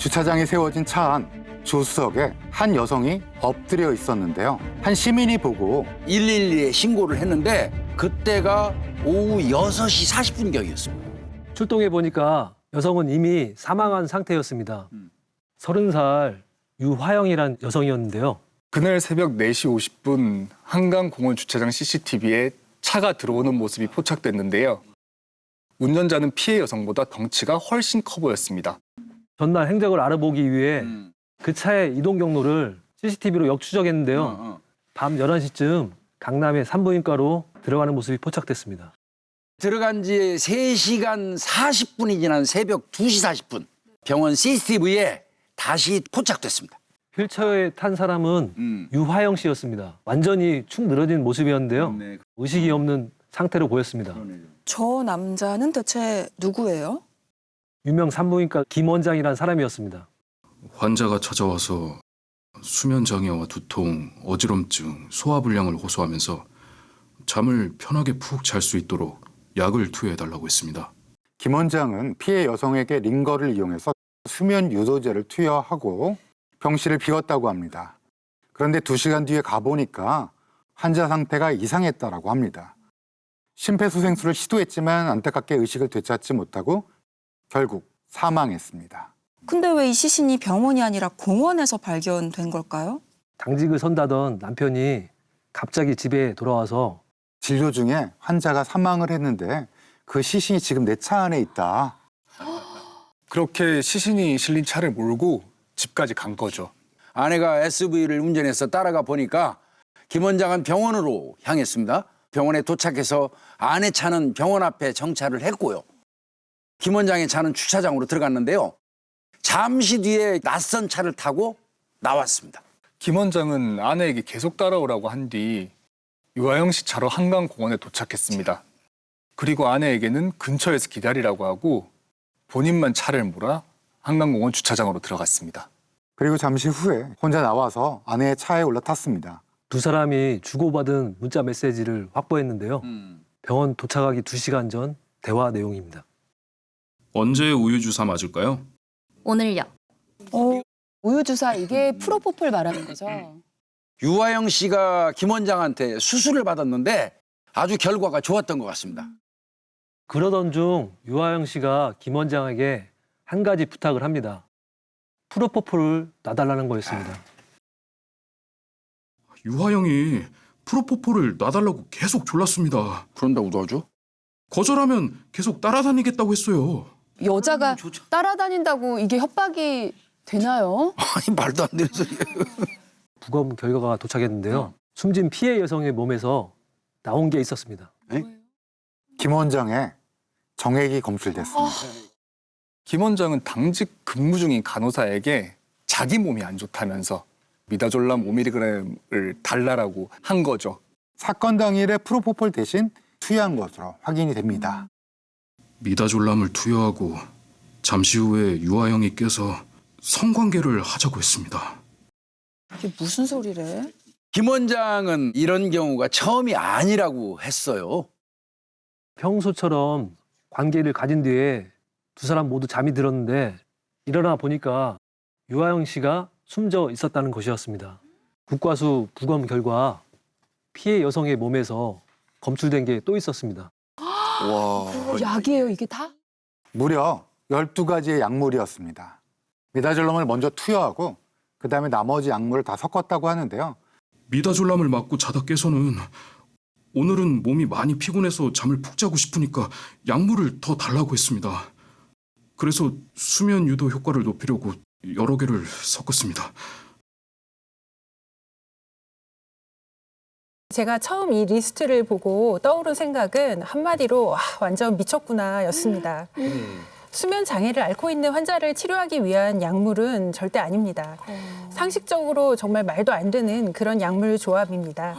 주차장에 세워진 차 안 조수석에 한 여성이 엎드려 있었는데요. 한 시민이 보고 112에 신고를 했는데 그때가 오후 6시 40분경이었습니다. 출동해 보니까 여성은 이미 사망한 상태였습니다. 음. 서른 살 유화영이란 여성이었는데요. 그날 새벽 4시 50분 한강공원 주차장 CCTV에 차가 들어오는 모습이 포착됐는데요. 운전자는 피해 여성보다 덩치가 훨씬 커 보였습니다. 전날 행적을 알아보기 위해 음. 그 차의 이동 경로를 CCTV로 역추적했는데요. 어, 어. 밤 11시쯤 강남의 산부인과로 들어가는 모습이 포착됐습니다. 들어간 지 3시간 40분이 지난 새벽 2시 40분 병원 CCTV에 다시 포착됐습니다. 휠체어에 탄 사람은 음. 유화영 씨였습니다. 완전히 축 늘어진 모습이었는데요. 네, 의식이 없는 상태로 보였습니다. 저 남자는 대체 누구예요? 유명 산부인과 김 원장이란 사람이었습니다. 환자가 찾아와서 수면 장애와 두통, 어지럼증, 소화 불량을 호소하면서 잠을 편하게 푹 잘 수 있도록 약을 투여해 달라고 했습니다. 김 원장은 피해 여성에게 링거를 이용해서 수면 유도제를 투여하고 병실을 비웠다고 합니다. 그런데 두 시간 뒤에 가보니까 환자 상태가 이상했다라고 합니다. 심폐소생술을 시도했지만 안타깝게 의식을 되찾지 못하고 결국 사망했습니다. 근데 왜 이 시신이 병원이 아니라 공원에서 발견된 걸까요? 당직을 선다던 남편이 갑자기 집에 돌아와서 진료 중에 환자가 사망을 했는데 그 시신이 지금 내 차 안에 있다. 그렇게 시신이 실린 차를 몰고 집까지 간 거죠. 아내가 SUV를 운전해서 따라가 보니까 김 원장은 병원으로 향했습니다. 병원에 도착해서 아내 차는 병원 앞에 정차를 했고요. 김 원장의 차는 주차장으로 들어갔는데요. 잠시 뒤에 낯선 차를 타고 나왔습니다. 김 원장은 아내에게 계속 따라오라고 한 뒤 유아영 씨 차로 한강공원에 도착했습니다. 그리고 아내에게는 근처에서 기다리라고 하고 본인만 차를 몰아 한강공원 주차장으로 들어갔습니다. 그리고 잠시 후에 혼자 나와서 아내의 차에 올라탔습니다. 두 사람이 주고받은 문자 메시지를 확보했는데요. 병원 도착하기 두시간전 대화 내용입니다. 언제 우유 주사 맞을까요? 오늘요. 어, 우유 주사 이게 프로포폴 말하는 거죠. 유아영 씨가 김 원장한테 수술을 받았는데 아주 결과가 좋았던 것 같습니다. 그러던 중 유하영 씨가 김 원장에게 한 가지 부탁을 합니다. 프로포폴을 놔달라는 거였습니다. 유하영이 프로포폴을 놔달라고 계속 졸랐습니다. 그런다고 도와줘? 거절하면 계속 따라다니겠다고 했어요. 여자가 따라다닌다고 이게 협박이 되나요? 아니 말도 안 되는 소리예요. 부검 결과가 도착했는데요. 숨진 피해 여성의 몸에서 나온 게 있었습니다. 김 원장의 정액이 검출됐습니다. 김 원장은 당직 근무 중인 간호사에게 자기 몸이 안 좋다면서 미다졸람 5mg을 달라라고 한 거죠. 사건 당일에 프로포폴 대신 투여한 것으로 확인이 됩니다. 미다졸람을 투여하고 잠시 후에 유하영이 깨서 성관계를 하자고 했습니다. 이게 무슨 소리래? 김 원장은 이런 경우가 처음이 아니라고 했어요. 평소처럼 관계를 가진 뒤에 두 사람 모두 잠이 들었는데 일어나 보니까 유하영 씨가 숨져 있었다는 것이었습니다. 국과수 부검 결과 피해 여성의 몸에서 검출된 게 또 있었습니다. 와. 약이에요 이게 다? 무려 12가지의 약물이었습니다. 미다졸럼을 먼저 투여하고 그다음에 나머지 약물을 다 섞었다고 하는데요. 미다졸람을 맞고 자다 깨서는 오늘은 몸이 많이 피곤해서 잠을 푹 자고 싶으니까 약물을 더 달라고 했습니다. 그래서 수면 유도 효과를 높이려고 여러 개를 섞었습니다. 제가 처음 이 리스트를 보고 떠오른 생각은 한마디로 아, 완전 미쳤구나였습니다. 수면 장애를 앓고 있는 환자를 치료하기 위한 약물은 절대 아닙니다. 상식적으로 정말 말도 안 되는 그런 약물 조합입니다.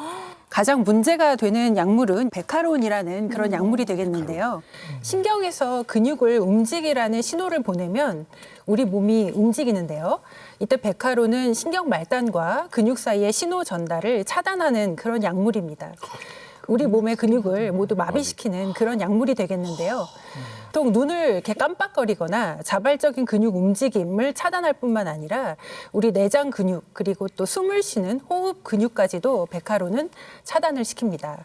가장 문제가 되는 약물은 베카론이라는 그런 약물이 되겠는데요. 신경에서 근육을 움직이라는 신호를 보내면 우리 몸이 움직이는데요. 이때 베카론은 신경 말단과 근육 사이의 신호 전달을 차단하는 그런 약물입니다. 우리 몸의 근육을 모두 마비시키는 그런 약물이 되겠는데요. 보통 눈을 이렇게 깜빡거리거나 자발적인 근육 움직임을 차단할 뿐만 아니라 우리 내장 근육 그리고 또 숨을 쉬는 호흡 근육까지도 베카로는 차단을 시킵니다.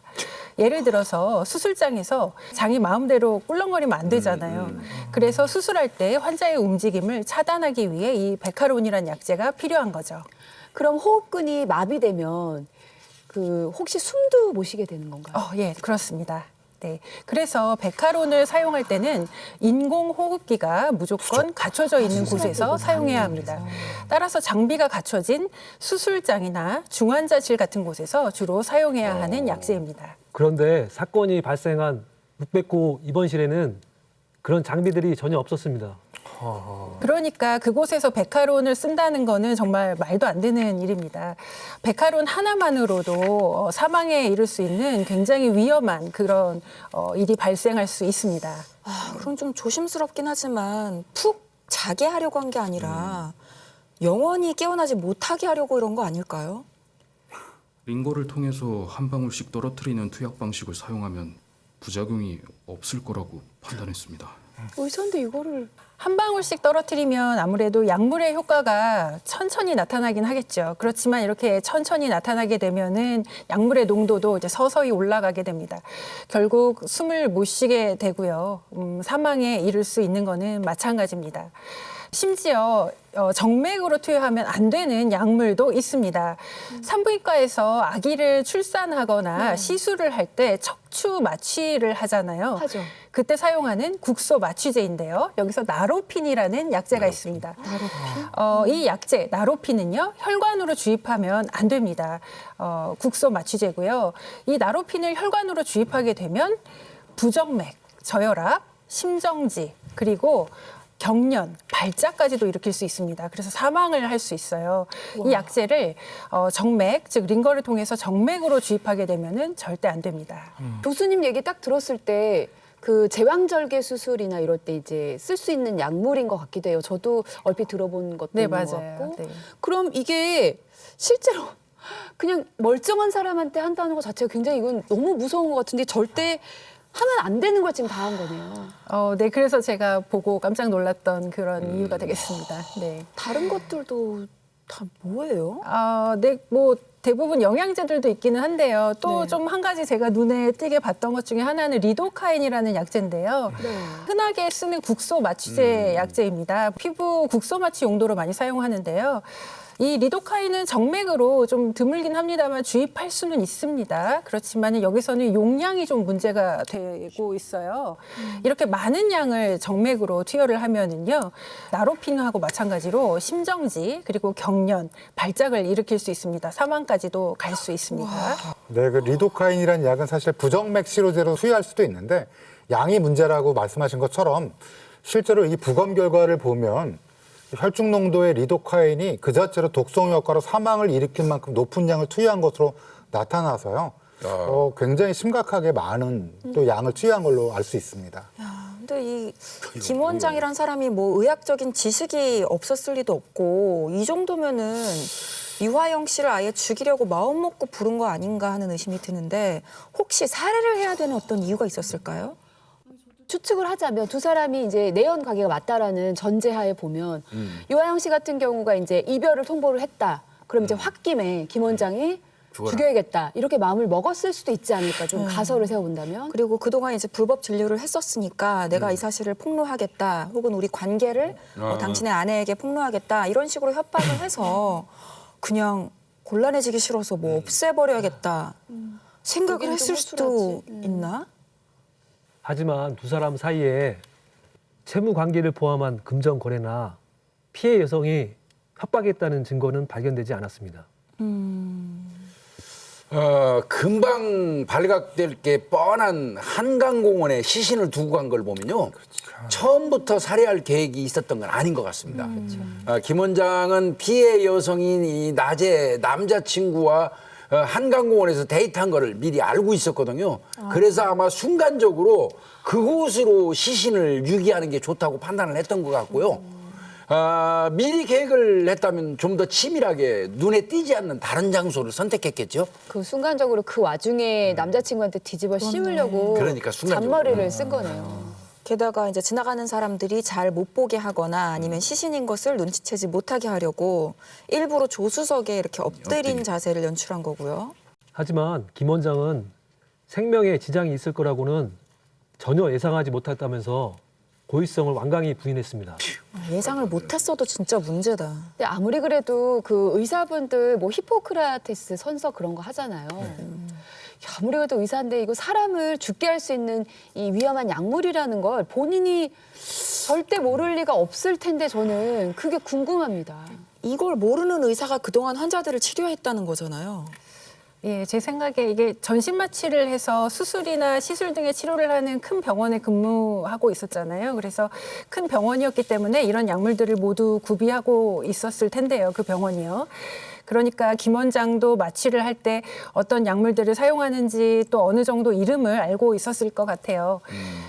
예를 들어서 수술장에서 장이 마음대로 꿀렁거리면 안 되잖아요. 그래서 수술할 때 환자의 움직임을 차단하기 위해 이 베카론이라는 약제가 필요한 거죠. 그럼 호흡근이 마비되면 그 혹시 숨도 못 쉬게 되는 건가요? 어, 예, 그렇습니다. 네. 그래서 베카론을 사용할 때는 인공 호흡기가 무조건 갖춰져 있는 곳에서 사용해야 합니다. 따라서 장비가 갖춰진 수술장이나 중환자실 같은 곳에서 주로 사용해야 하는 약제입니다. 그런데 사건이 발생한 609 입원실에는 그런 장비들이 전혀 없었습니다. 그러니까 그곳에서 베카론을 쓴다는 거는 정말 말도 안 되는 일입니다. 베카론 하나만으로도 어, 사망에 이를 수 있는 굉장히 위험한 그런 어, 일이 발생할 수 있습니다. 아, 그럼 좀 조심스럽긴 하지만 푹 자게 하려고 한 게 아니라 영원히 깨어나지 못하게 하려고 이런 거 아닐까요? 링거를 통해서 한 방울씩 떨어뜨리는 투약 방식을 사용하면 부작용이 없을 거라고 판단했습니다. 의사인데 이거를 한 방울씩 떨어뜨리면 아무래도 약물의 효과가 천천히 나타나긴 하겠죠. 그렇지만 이렇게 천천히 나타나게 되면은 약물의 농도도 이제 서서히 올라가게 됩니다. 결국 숨을 못 쉬게 되고요. 음, 사망에 이를 수 있는 거는 마찬가지입니다. 심지어 어, 정맥으로 투여하면 안 되는 약물도 있습니다. 산부인과에서 아기를 출산하거나 시술을 할 때 척추 마취를 하잖아요. 하죠. 그때 사용하는 국소 마취제인데요. 여기서 나로핀이라는 약제가 있습니다. 어, 이 약제 나로핀은요 혈관으로 주입하면 안 됩니다. 어, 국소 마취제고요. 이 나로핀을 혈관으로 주입하게 되면 부정맥, 저혈압, 심정지 그리고 경련, 발작까지도 일으킬 수 있습니다. 그래서 사망을 할 수 있어요. 이 약제를 어, 정맥, 즉 링거를 통해서 정맥으로 주입하게 되면은 절대 안 됩니다. 교수님 얘기 딱 들었을 때 그 제왕절개 수술이나 이럴 때 이제 쓸 수 있는 약물인 것 같기도 해요. 저도 얼핏 들어본 것도 네, 있는 것 맞아요. 같고. 네. 그럼 이게 실제로 그냥 멀쩡한 사람한테 한다는 것 자체가 굉장히 이건 너무 무서운 것 같은데 절대 하면 안 되는 걸 지금 다 한 거네요. 어, 네, 그래서 제가 보고 깜짝 놀랐던 그런 이유가 되겠습니다. 네. 다른 것들도 다 뭐예요? 어, 네, 뭐 대부분 영양제들도 있기는 한데요. 또 좀 한 가지 제가 눈에 띄게 봤던 것 중에 하나는 리도카인이라는 약제인데요. 흔하게 쓰는 국소 마취제 약제입니다. 피부 국소 마취 용도로 많이 사용하는데요. 이 리도카인은 정맥으로 좀 드물긴 합니다만 주입할 수는 있습니다. 그렇지만 여기서는 용량이 좀 문제가 되고 있어요. 이렇게 많은 양을 정맥으로 투여를 하면은요, 나로핀하고 마찬가지로 심정지 그리고 경련, 발작을 일으킬 수 있습니다. 사망까지도 갈 수 있습니다. 네, 그 리도카인이라는 약은 사실 부정맥 시로제로 투여할 수도 있는데 양이 문제라고 말씀하신 것처럼 실제로 이 부검 결과를 보면 혈중 농도의 리도카인이 그 자체로 독성 효과로 사망을 일으킬 만큼 높은 양을 투여한 것으로 나타나서요. 어, 굉장히 심각하게 많은 또 양을 투여한 걸로 알 수 있습니다. 야, 근데 이 김 원장이란 사람이 뭐 의학적인 지식이 없었을 리도 없고 이 정도면은 유화영 씨를 아예 죽이려고 마음 먹고 부른 거 아닌가 하는 의심이 드는데 혹시 살해를 해야 되는 어떤 이유가 있었을까요? 추측을 하자면 두 사람이 이제 내연 관계가 맞다라는 전제하에 보면 유아영 씨 같은 경우가 이제 이별을 통보를 했다. 그럼 이제 홧김에 김 원장이 죽여야겠다. 이렇게 마음을 먹었을 수도 있지 않을까 좀 가설을 세워본다면? 그리고 그동안 이제 불법 진료를 했었으니까 내가 이 사실을 폭로하겠다. 혹은 우리 관계를 어, 당신의 아내에게 폭로하겠다. 이런 식으로 협박을 해서 그냥 곤란해지기 싫어서 뭐 없애버려야겠다 생각을 좀 했을 수도. 음. 있나? 하지만 두 사람 사이에 채무 관계를 포함한 금전 거래나 피해 여성이 협박했다는 증거는 발견되지 않았습니다. 어, 금방 발각될 게 뻔한 한강공원에 시신을 두고 간 걸 보면요. 처음부터 살해할 계획이 있었던 건 아닌 것 같습니다. 어, 김 원장은 피해 여성인 이 낮에 남자친구와 어, 한강공원에서 데이트한 거를 미리 알고 있었거든요. 그래서 아마 순간적으로 그곳으로 시신을 유기하는 게 좋다고 판단을 했던 것 같고요. 아, 미리 계획을 했다면 좀 더 치밀하게 눈에 띄지 않는 다른 장소를 선택했겠죠. 그 순간적으로 그 와중에 남자친구한테 뒤집어 씌우려고 그러니까 순간적으로. 잔머리를 쓴 거네요. 게다가 이제 지나가는 사람들이 잘 못 보게 하거나 아니면 시신인 것을 눈치채지 못하게 하려고 일부러 조수석에 이렇게 엎드린 자세를 연출한 거고요. 하지만 김 원장은 생명에 지장이 있을 거라고는 전혀 예상하지 못했다면서 고의성을 완강히 부인했습니다. 예상을 못했어도 진짜 문제다. 근데 아무리 그래도 그 의사분들 뭐 히포크라테스 선서 그런 거 하잖아요. 야, 아무리 그래도 의사인데 이거 사람을 죽게 할 수 있는 이 위험한 약물이라는 걸 본인이 절대 모를 리가 없을 텐데 저는 그게 궁금합니다. 이걸 모르는 의사가 그동안 환자들을 치료했다는 거잖아요. 예, 제 생각에 이게 전신 마취를 해서 수술이나 시술 등의 치료를 하는 큰 병원에 근무하고 있었잖아요. 그래서 큰 병원이었기 때문에 이런 약물들을 모두 구비하고 있었을 텐데요. 그 병원이요. 그러니까 김 원장도 마취를 할 때 어떤 약물들을 사용하는지 또 어느 정도 이름을 알고 있었을 것 같아요.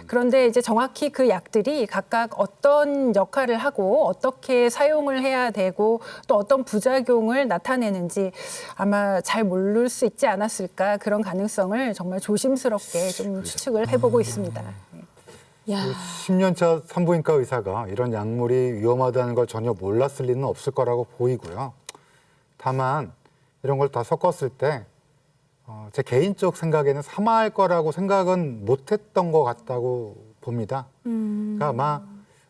그런데 이제 정확히 그 약들이 각각 어떤 역할을 하고 어떻게 사용을 해야 되고 또 어떤 부작용을 나타내는지 아마 잘 모를 수 있지 않았을까 그런 가능성을 정말 조심스럽게 좀 추측을 해보고 있습니다. 야, 10년차 산부인과 의사가 이런 약물이 위험하다는 걸 전혀 몰랐을 리는 없을 거라고 보이고요. 다만 이런 걸 다 섞었을 때 어, 제 개인적 생각에는 사망할 거라고 생각은 못했던 것 같다고 봅니다. 그러니까 아마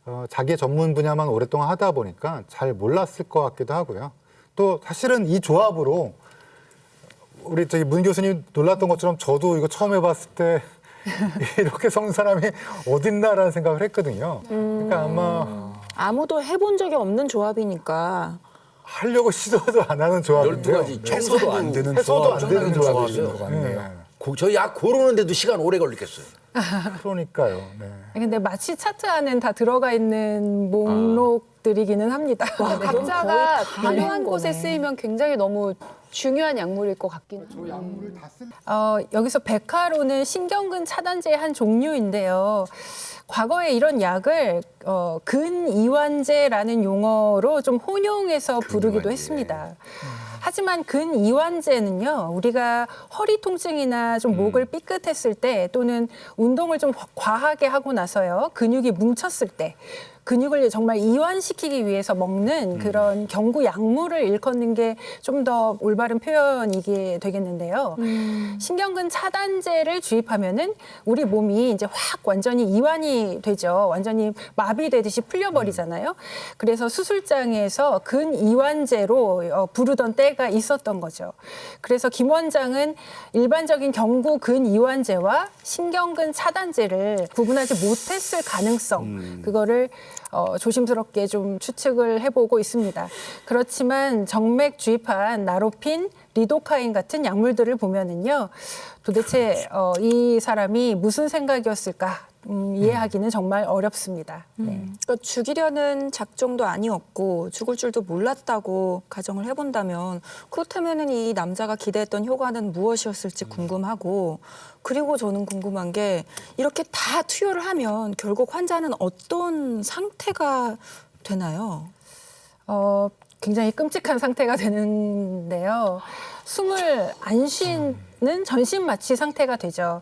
어, 자기의 전문 분야만 오랫동안 하다 보니까 잘 몰랐을 것 같기도 하고요. 또 사실은 이 조합으로 우리 저기 문 교수님 놀랐던 것처럼 저도 이거 처음 해봤을 때 이렇게 섞는 사람이 어딨나라는 생각을 했거든요. 그러니까 아마 아무도 해본 적이 없는 조합이니까 하려고 시도도 안 하는 조합인데요. 12가지 해서도 안 되는 해서도 안 되는 조합인 것 같네요. 저약 고르는데도 시간 오래 걸리겠어요. 그러니까요. 네. 근데 마취 차트 안엔 다 들어가 있는 목록 들이기는 합니다. 네. 각자가 거의 다 필요한 있는 곳에. 쓰이면 굉장히 너무 중요한 약물일 것 같긴 해요. 어, 여기서 백화로는 신경근 차단제의 한 종류인데요. 과거에 이런 약을 어, 근이완제라는 용어로 좀 혼용해서 부르기도 했습니다. 하지만 근이완제는요, 우리가 허리 통증이나 좀 목을 삐끗했을 때 또는 운동을 좀 과하게 하고 나서요, 근육이 뭉쳤을 때 근육을 정말 이완시키기 위해서 먹는 그런 경구 약물을 일컫는 게 좀 더 올바른 표현이게 되겠는데요. 신경근 차단제를 주입하면은 우리 몸이 이제 확 완전히 이완이 되죠. 완전히 마비되듯이 풀려버리잖아요. 그래서 수술장에서 근 이완제로 어, 부르던 때가 있었던 거죠. 그래서 김 원장은 일반적인 경구 근 이완제와 신경근 차단제를 구분하지 못했을 가능성 그거를 어, 조심스럽게 좀 추측을 해보고 있습니다. 그렇지만 정맥 주입한 나로핀, 리도카인 같은 약물들을 보면은요, 도대체 어, 이 사람이 무슨 생각이었을까 음, 이해하기는 정말 어렵습니다. 네. 그러니까 죽이려는 작정도 아니었고 죽을 줄도 몰랐다고 가정을 해본다면 그렇다면은 이 남자가 기대했던 효과는 무엇이었을지 궁금하고 그리고 저는 궁금한 게 이렇게 다 투여를 하면 결국 환자는 어떤 상태가 되나요? 어, 굉장히 끔찍한 상태가 되는데요. 숨을 안 쉬는 전신 마취 상태가 되죠.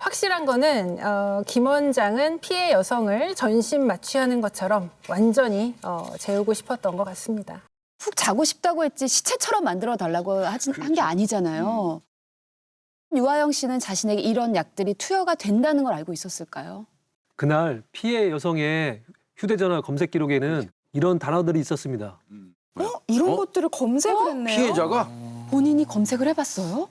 확실한 거는 어, 김 원장은 피해 여성을 전신 마취하는 것처럼 완전히 어, 재우고 싶었던 것 같습니다. 푹 자고 싶다고 했지 시체처럼 만들어 달라고 한 게 아니잖아요. 유아영 씨는 자신에게 이런 약들이 투여가 된다는 걸 알고 있었을까요? 그날 피해 여성의 휴대전화 검색 기록에는 이런 단어들이 있었습니다. 어? 이런 어? 것들을 검색을 했네요. 피해자가 본인이 검색을 해봤어요?